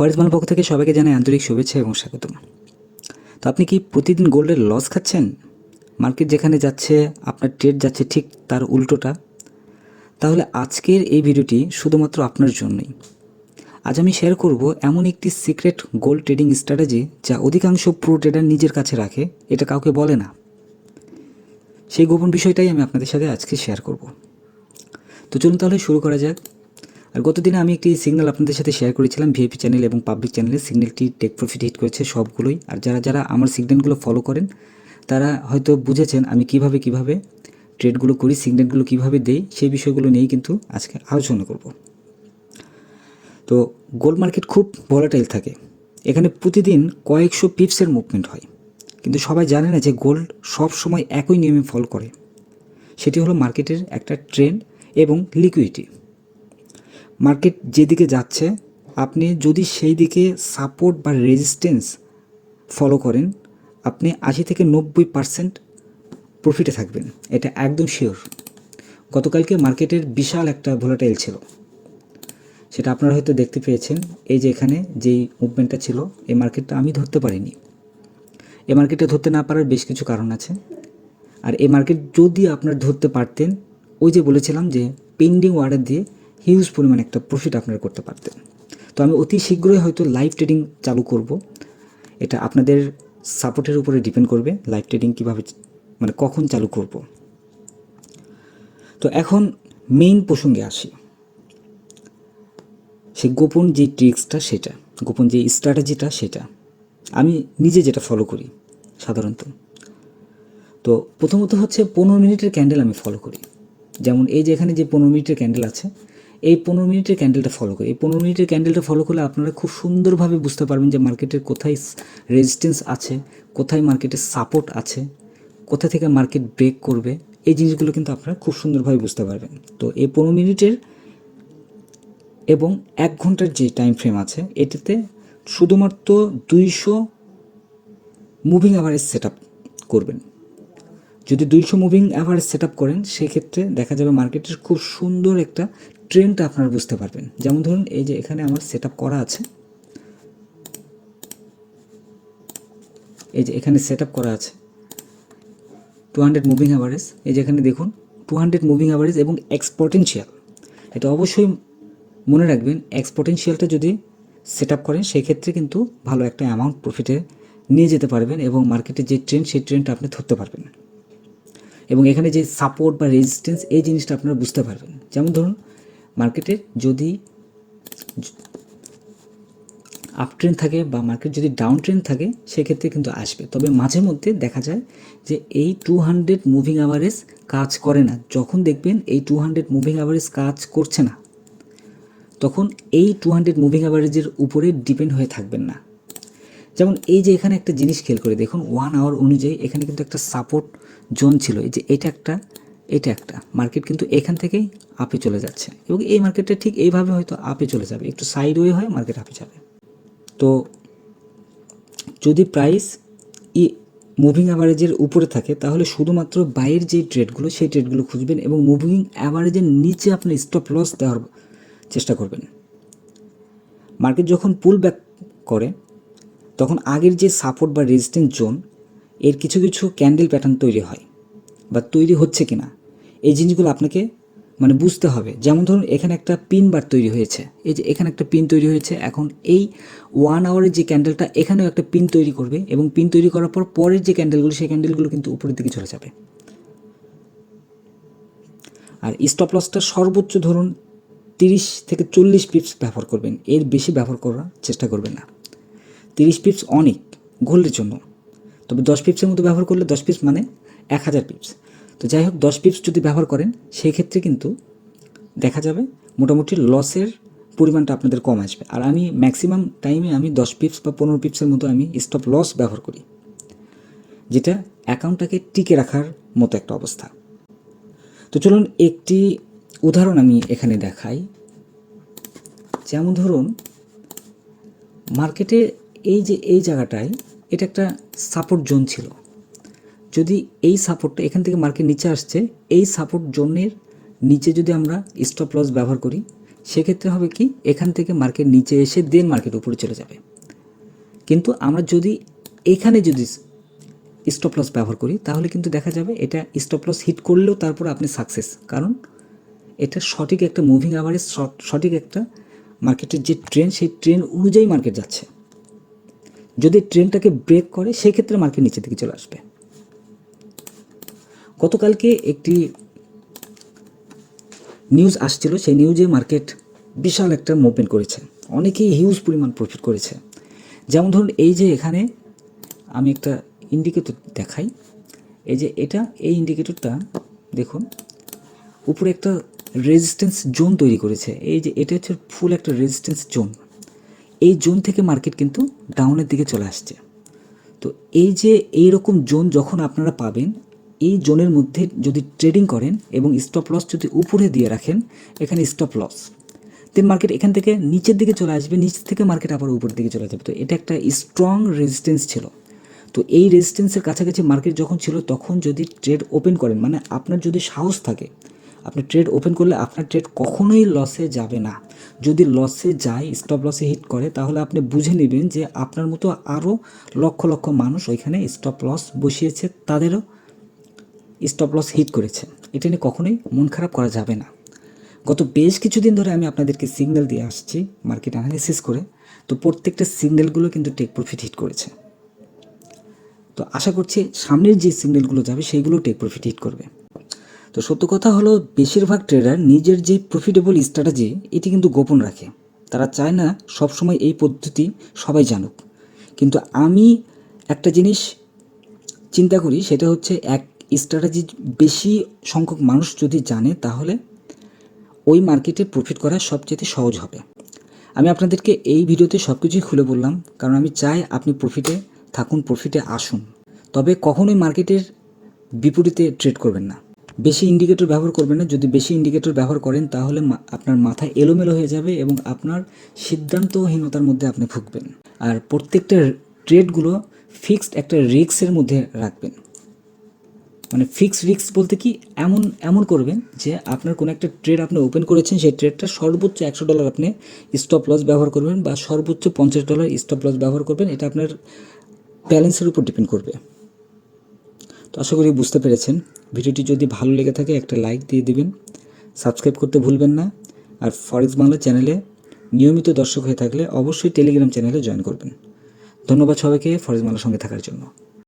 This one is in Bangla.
ফয়েজমাল পক্ষ থেকে সবাইকে জানাই আন্তরিক শুভেচ্ছা এবং স্বাগতম। তো আপনি কি প্রতিদিন গোল্ডের লস খাচ্ছেন? মার্কেট যেখানে যাচ্ছে, আপনার ট্রেড যাচ্ছে ঠিক তার উল্টোটা। তাহলে আজকের এই ভিডিওটি শুধুমাত্র আপনার জন্যই। আজ আমি শেয়ার করব এমন একটি সিক্রেট গোল্ড ট্রেডিং স্ট্র্যাটেজি যা অধিকাংশ প্রো ট্রেডার নিজের কাছে রাখে, এটা কাউকে বলে না। সেই গোপন বিষয়টাই আমি আপনাদের সাথে আজকে শেয়ার করব। তো চলুন তাহলে শুরু করা যাক। আর গতদিনে আমি একটি সিগন্যাল আপনাদের সাথে শেয়ার করেছিলাম ভিআইপি চ্যানেল এবং পাবলিক চ্যানেলে সিগন্যালটি টেক প্রফিট হিট করেছে সবগুলোই। আর যারা যারা আমার সিগন্যালগুলো ফলো করেন, তারা হয়তো বুঝেছেন আমি কীভাবে কীভাবে ট্রেডগুলো করি সিগন্যালগুলো কীভাবে দেই, সেই বিষয়গুলো নিয়েই কিন্তু আজকে আলোচনা করব। তো গোল্ড মার্কেট খুব ভলাটাইল থাকে। এখানে প্রতিদিন কয়েকশো পিপসের মুভমেন্ট হয়। কিন্তু সবাই জানে না যে গোল্ড সব সময় একই নিয়মে ফল করে। সেটি হলো মার্কেটের একটা ট্রেন্ড এবং লিকুইডিটি মার্কেট যেদিকে যাচ্ছে, আপনি যদি সেই দিকে সাপোর্ট বা রেজিস্ট্যান্স ফলো করেন, আপনি আশি থেকে নব্বই পার্সেন্ট প্রফিটে থাকবেন। এটা একদম শিওর গতকালকে মার্কেটের বিশাল একটা ভোলাটাইল ছিল। সেটা আপনারা হয়তো দেখতে পেয়েছেন। এই যে এখানে যেই মুভমেন্টটা ছিল, এই মার্কেটটা আমি ধরতে পারিনি। এই মার্কেটে ধরতে না পারার বেশ কিছু কারণ আছে। আর এই মার্কেট যদি আপনার ধরতে পারতেন, ওই যে বলেছিলাম যে পেন্ডিং অর্ডার দিয়ে হিউজ পরিমাণ একটা প্রফিট আপনারা করতে পারতেন। তো আমি অতি শীঘ্রই হয়তো লাইভ ট্রেডিং চালু করব। এটা আপনাদের সাপোর্টের উপরে ডিপেন্ড করবে লাইভ ট্রেডিং কীভাবে মানে কখন চালু করব। তো এখন মেইন প্রসঙ্গে আসি। সে গোপন যে ট্রিক্সটা সেটা, গোপন যে স্ট্র্যাটেজিটা সেটা, আমি নিজে যেটা ফলো করি সাধারণত। তো প্রথমত হচ্ছে পনেরো মিনিটের ক্যান্ডেল আমি ফলো করি। যেমন এই যে এখানে যে পনেরো মিনিটের ক্যান্ডেল আছে এই পনেরো মিনিটের ক্যান্ডেলটা ফলো করি। এই পনেরো মিনিটের ক্যান্ডেলটা ফলো করলে আপনারা খুব সুন্দরভাবে বুঝতে পারবেন যে মার্কেটের কোথায় রেজিস্ট্যান্স আছে, কোথায় মার্কেটের সাপোর্ট আছে, কোথা থেকে মার্কেট ব্রেক করবে, এই জিনিসগুলো কিন্তু আপনারা খুব সুন্দরভাবে বুঝতে পারবেন। তো এই পনেরো মিনিটের এবং এক ঘণ্টার যে টাইম ফ্রেম আছে, এটাতে শুধুমাত্র দুইশো মুভিং অ্যাভারেজ সেট করবেন। যদি দুইশো মুভিং অ্যাভারেজ সেট করেন, সেক্ষেত্রে দেখা যাবে মার্কেটের খুব সুন্দর একটা ট্রেন্ড আপনারা বুঝতে পারবেন। যেমন ধরুন, এই যে এখানে আমার সেট করা আছে। এই যে এখানে সেট করা আছে। টু হান্ড্রেড মুভিং অ্যাভারেজ এই যে এখানে দেখুন টু হান্ড্রেড মুভিং অ্যাভারেজ এবং এক্সপোর্টেন্সিয়াল এটা অবশ্যই মনে রাখবেন এক্সপোর্টেন্সিয়ালটা যদি সেট আপ করেন সেই ক্ষেত্রে কিন্তু ভালো একটা অ্যামাউন্ট প্রফিটে নিয়ে যেতে পারবেন এবং মার্কেটে যে ট্রেন্ড সেই ট্রেন্ডটা আপনি ধরতে পারবেন। এবং এখানে যে সাপোর্ট বা রেজিস্ট্যান্স এই জিনিসটা আপনারা বুঝতে পারবেন। যেমন ধরুন মার্কেটের যদি আপ ট্রেন্ড থাকে বা মার্কেট যদি ডাউন ট্রেন্ড থাকে, সেক্ষেত্রে কিন্তু আসবে। তবে মাঝে মধ্যে দেখা যায় যে এই টু হান্ড্রেড মুভিং অ্যাভারেজ কাজ করে না। যখন দেখবেন এই টু হান্ড্রেড মুভিং অ্যাভারেজ কাজ করছে না, তখন এই টু হান্ড্রেড মুভিং অ্যাভারেজের উপরে ডিপেন্ড হয়ে থাকবেন না। যেমন এই যে এখানে একটা জিনিস খেয়াল করে দেখুন ওয়ান আওয়ার অনুযায়ী এখানে কিন্তু একটা সাপোর্ট জোন ছিল। এই যে এটা একটা এটা একটা। মার্কেট কিন্তু এখান থেকেই আপে চলে যাচ্ছে। এবং এই মার্কেটটা ঠিক এইভাবে হয়তো আপে চলে যাবে। একটু সাইড ওয়ে হয়ে মার্কেট আপে যাবে। তো যদি প্রাইস ই মুভিং অ্যাভারেজের উপরে থাকে, তাহলে শুধুমাত্র বাইরের যে ট্রেডগুলো সেই ট্রেডগুলো খুঁজবেন এবং মুভিং অ্যাভারেজের নিচে আপনি স্টপ লস দেওয়ার চেষ্টা করবেন। মার্কেট যখন পুল ব্যাক করে, তখন আগের যে সাপোর্ট বা রেজিস্ট্যান্স জোন এর কিছু কিছু ক্যান্ডেল প্যাটার্ন তৈরি হয়। বা তৈরি হচ্ছে কি না এই জিনিসগুলো আপনাকে মানে বুঝতে হবে। যেমন ধরুন, এখানে একটা পিন বার তৈরি হয়েছে। এই যে এখানে একটা পিন তৈরি হয়েছে। এখন এই ওয়ান আওয়ারের যে ক্যান্ডেলটা এখানেও একটা পিন তৈরি করবে এবং পিন তৈরি করার পর পরের যে ক্যান্ডেলগুলো সেই ক্যান্ডেলগুলো কিন্তু উপরের দিকে চলে যাবে। আর স্টপ লসটা সর্বোচ্চ ধরুন তিরিশ থেকে চল্লিশ পিপস ব্যবহার করবেন। এর বেশি ব্যবহার করার চেষ্টা করবেন না। তিরিশ পিপস অনেক গোল্ডের জন্য। তবে দশ পিপসের মতো ব্যবহার করলে দশ পিপস মানে এক হাজার পিপস তো যাই হোক, দশ পিপস যদি ব্যবহার করেন, সেই ক্ষেত্রে কিন্তু দেখা যাবে মোটামুটি লসের পরিমাণটা আপনাদের কম আসবে। আর আমি ম্যাক্সিমাম টাইমে আমি দশ পিপস বা পনেরো পিপসের মতো আমি স্টপ লস ব্যবহার করি, যেটা অ্যাকাউন্টটাকে টিকে রাখার মতো একটা অবস্থা। তো চলুন একটি উদাহরণ আমি এখানে দেখাই। যেমন ধরুন মার্কেটে এই যে, এই জায়গাটায় এটা একটা সাপোর্ট জোন ছিল। যদি এই সাপোর্টটা এখান থেকে মার্কেট নিচে আসছে, এই সাপোর্ট জোনের নিচে যদি আমরা স্টপ লস ব্যবহার করি, সেক্ষেত্রে হবে কি, এখান থেকে মার্কেট নিচে এসে দেন মার্কেট উপরে চলে যাবে। কিন্তু আমরা যদি এখানে যদি স্টপ লস ব্যবহার করি, তাহলে কিন্তু দেখা যাবে এটা স্টপ লস হিট করলেও তারপর আপনি সাকসেস কারণ এটা সঠিক একটা মুভিং অ্যাভারেজ সঠিক একটা মার্কেটের যে ট্রেন সেই ট্রেন অনুযায়ী মার্কেট যাচ্ছে। যদি ট্রেনটাকে ব্রেক করে সেই ক্ষেত্রে মার্কেট নিচের দিকে চলে আসবে। গতকালকে একটি নিউজ আসছিল, সেই নিউজে মার্কেট বিশাল একটা মুভমেন্ট করেছে। অনেকেই হিউজ পরিমাণ প্রফিট করেছে। যেমন ধরুন, এই যে এখানে আমি একটা ইন্ডিকেটর দেখাই। এই যে এটা, এই ইন্ডিকেটরটা দেখুন, উপরে একটা রেজিস্ট্যান্স জোন তৈরি করেছে। এই যে এটা হচ্ছে ফুল একটা রেজিস্ট্যান্স জোন এই জোন থেকে মার্কেট কিন্তু ডাউনের দিকে চলে আসছে। তো এই যে এই রকম জোন যখন আপনারা পাবেন এই জোনের মধ্যে যদি ট্রেডিং করেন এবং স্টপ লস যদি উপরে দিয়ে রাখেন, এখানে স্টপ লস দেন মার্কেট এখান থেকে নিচের দিকে চলে আসবে, নিচ থেকে মার্কেট আবার উপরের দিকে চলে যাবে। তো এটা একটা স্ট্রং রেজিস্ট্যান্স ছিল। তো এই রেজিস্ট্যান্সের কাছাকাছি মার্কেট যখন ছিল, তখন যদি ট্রেড ওপেন করেন মানে আপনার যদি সাহস থাকে, আপনি ট্রেড ওপেন করলে আপনার ট্রেড কখনোই লসে যাবে না। যদি লসে যায় স্টপ লসে হিট করে, তাহলে আপনি বুঝে নেবেন যে আপনার মতো আরও লক্ষ লক্ষ মানুষ ওইখানে স্টপ লস বসিয়েছে, তাদেরও স্টপ লস হিট করেছে। এটা নিয়ে কখনোই মন খারাপ করা যাবে না। গত বেশ কিছুদিন ধরে আমি আপনাদেরকে সিগন্যাল দিয়ে আসছি মার্কেট অ্যানালিসিস করে। তো প্রত্যেকটা সিগন্যালগুলো কিন্তু টেক প্রফিট হিট করেছে। তো আশা করছি সামনের যে সিগন্যালগুলো যাবে সেইগুলো টেক প্রফিট হিট করবে। তো সত্য কথা হলো বেশিরভাগ ট্রেডার নিজের যে প্রফিটেবল স্ট্র্যাটেজি এটি কিন্তু গোপন রাখে। তারা চায় না সবসময় এই পদ্ধতি সবাই জানুক। কিন্তু আমি একটা জিনিস চিন্তা করি, সেটা হচ্ছে এক স্ট্র্যাটেজি বেশি সংখ্যক মানুষ যদি জানে, তাহলে ওই মার্কেটে প্রফিট করা সবচেয়ে সহজ হবে। আমি আপনাদেরকে এই ভিডিওতে সব কিছুই খুলে বললাম, কারণ আমি চাই আপনি প্রফিটে থাকুন প্রফিটে আসুন। তবে কখনোই মার্কেটের বিপরীতে ট্রেড করবেন না। বেশি ইন্ডিকেটর ব্যবহার করবেন না। যদি বেশি ইন্ডিকেটর ব্যবহার করেন, তাহলে আপনার মাথা এলোমেলো হয়ে যাবে এবং আপনার সিদ্ধান্তহীনতার মধ্যে আপনি ভুগবেন। আর প্রত্যেকটা ট্রেডগুলো ফিক্সড একটা রিস্কের মধ্যে রাখবেন। মানে ফিক্স রিক্স বলতে কি এমন এমন করবেন যে আপনার কোনো একটা ট্রেড আপনি ওপেন করেছেন, সেই ট্রেডটা সর্বোচ্চ একশো ডলার আপনি স্টপ লস ব্যবহার করবেন বা সর্বোচ্চ পঞ্চাশ ডলার স্টপ লস ব্যবহার করবেন, এটা আপনার ব্যালেন্সের উপর ডিপেন্ড করবে। তো আশা করি বুঝতে পেরেছেন। ভিডিওটি যদি ভালো লেগে থাকে, একটা লাইক দিয়ে দিবেন। সাবস্ক্রাইব করতে ভুলবেন না। আর ফরেক্স বাংলা চ্যানেলে নিয়মিত দর্শক হয়ে থাকলে অবশ্যই টেলিগ্রাম চ্যানেলে জয়েন করবেন। ধন্যবাদ সবাইকে ফরেক্স বাংলার সঙ্গে থাকার জন্য।